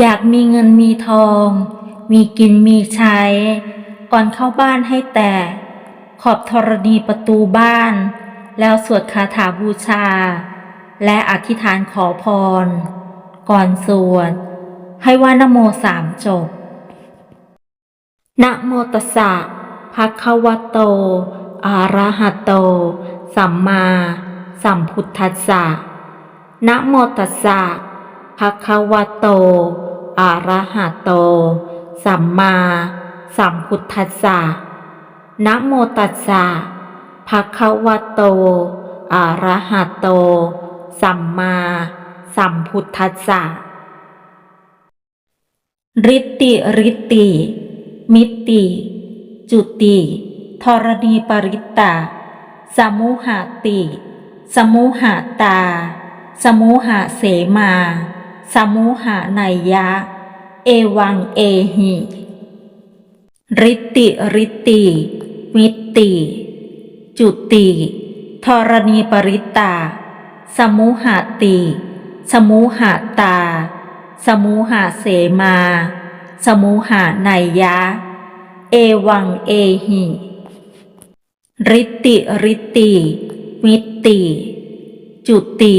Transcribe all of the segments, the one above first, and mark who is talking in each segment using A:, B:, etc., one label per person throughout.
A: อยากมีเงินมีทอง มีกินมีใช้ ก่อนเข้าบ้านให้แต่ ขอบธรณีประตูบ้าน แล้วสวดคาถาบูชา และอธิษฐานขอพร ก่อนสวด ให้ว่านโมสามจบนะโมตัสสะภะคะวะโต อะระหะโต สัมมาสัมพุทธัสสะนะโมตัสสะภะคะวะโต อะระหะโต สัมมาสัมพุทธัสสะนะโมตัสสะภะคะวะโตอะระหะโต สัมมาสัมพุทธัสสะริติริติ มิติ จุติธรณีปริตตาสมุหติ สมุหาตา สมุหาเสมา สมุหาไนยยะ เอวังเอหิริติริติมิติ จุติธรณีปริตตาสมุหาติ สมุหาตา สมุหาเสมา สมุหาไนยยะ เอวังเอหิริติริตติมิติ จุติ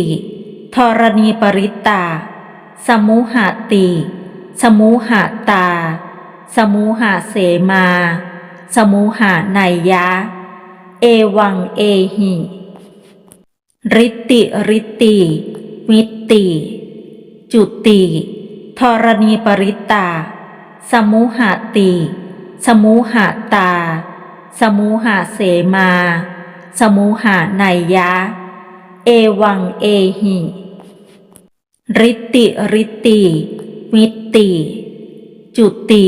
A: ธรณีปริตตา สมุหาติ สมุหาตา สมุหาเสมา สมุหาไนยะ เอวังเอหิริติริติมิติ จุติธรณีปริตตา สมุหาติสมุหาตาสมุหาเสมา สมุหาไนยะ เอวังเอหิ ริติริติมิติ จุติ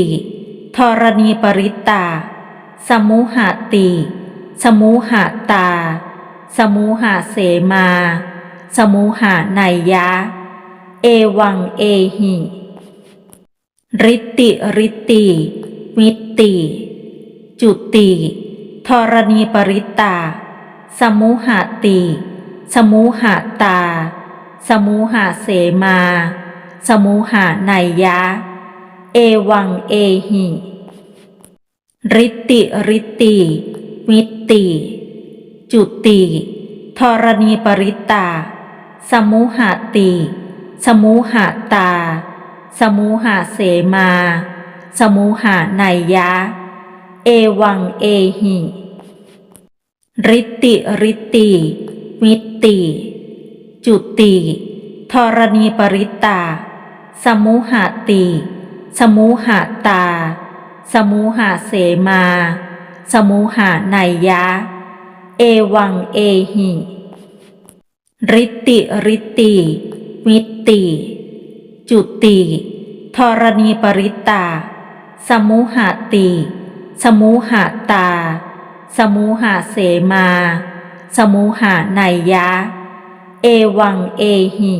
A: ธรณีปริตตา สมุหาติ สมุหาตา สมุหาเสมา สมุหาไนยะ เอวังเอหิริติริติมิติ จุติธรณีปริตตาสมุหาติ สมุหาตา สมุหาเสมา สมุหาไนยะ เอวังเอหิริติริติมิติ จุติธรณีปริตา สมุหาติ สมุหาตา สมุหาเสมา สมุหาไนยะ เอวังเอหิริติริติมิติ จุติธรณีปริตตา สมุหาติ สมุหาตา สมุหาเสมา สมุหาไนยะ เอวังเอหิริติริติมิติ จุติธรณีปริตตาสมุหาติ สมุหาตา สมุหาเสมา สมุหาไนยะ เอวังเอหิ